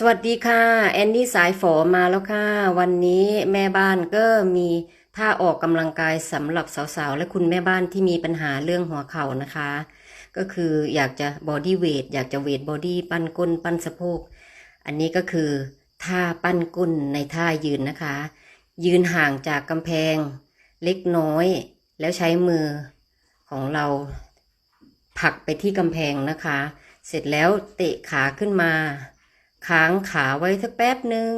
สวัสดีค่ะ แอนดี้สายฝอมาแล้วค่ะ วันนี้แม่บ้านก็มีท่าออกกำลังกายสำหรับสาวๆ และคุณแม่บ้านที่มีปัญหาเรื่องหัวเข่านะคะ ก็คืออยากจะบอดี้เวทอยากจะเวทบอดี้ปั้นก้นปั้นสะโพก อันนี้ก็คือท่าปั้นก้นในท่ายืนนะคะ ยืนห่างจากกำแพง เล็กน้อย แล้วใช้มือของเราผลักไปที่กำแพงนะคะ เสร็จแล้วเตะขาขึ้นมา ค้างขาไว้สักแป๊บหนึ่ง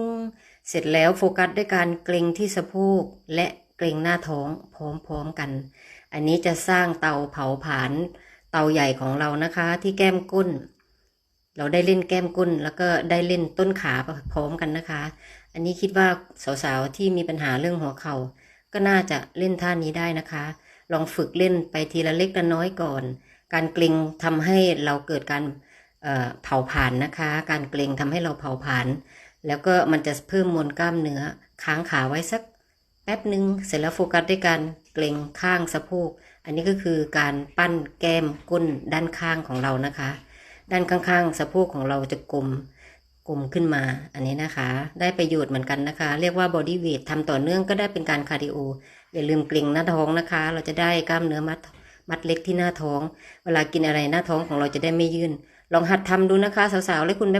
เสร็จแล้วโฟกัสด้วยการเกร็งที่สะโพกและเกร็งหน้าท้องพร้อมๆกัน อันนี้จะสร้างเตาเผาผลาญเตาใหญ่ของเรานะคะ ที่แก้มก้น เราได้เล่นแก้มก้น แล้วก็ได้เล่นต้นขาพร้อมกันนะคะ อันนี้คิดว่าสาวๆที่มีปัญหาเรื่องหัวเข่าก็น่าจะเล่นท่านี้ได้นะคะ ลองฝึกเล่นไปทีละเล็กละน้อยก่อน การเกร็งทำให้เราเกิดการ เผาผลาญนะคะ การเกร็งทำให้เราเผาผลาญแล้วก็มันจะเพิ่มมวลกล้ามเนื้อค้างขาไว้สักแป๊บหนึ่งเสร็จแล้วโฟกัสด้วยการเกร็งข้างสะโพก อันนี้ก็คือการปั้นแก้มก้นด้านข้างของเรานะคะ ด้านข้างๆ สะโพกของเราจะกลมกลมขึ้นมาอันนี้นะคะ ได้ประโยชน์เหมือนกันนะคะ เรียกว่าบอดี้เวททำต่อเนื่องก็ได้เป็นการคาร์ดิโออย่าลืมเกร็งหน้าท้องนะคะ เราจะได้กล้ามเนื้อมัดมัดเล็กที่หน้าท้อง เวลากินอะไรหน้าท้องของเราจะได้ไม่ยื่น ลองหัดทำดูนะคะ สาวๆ และคุณแม่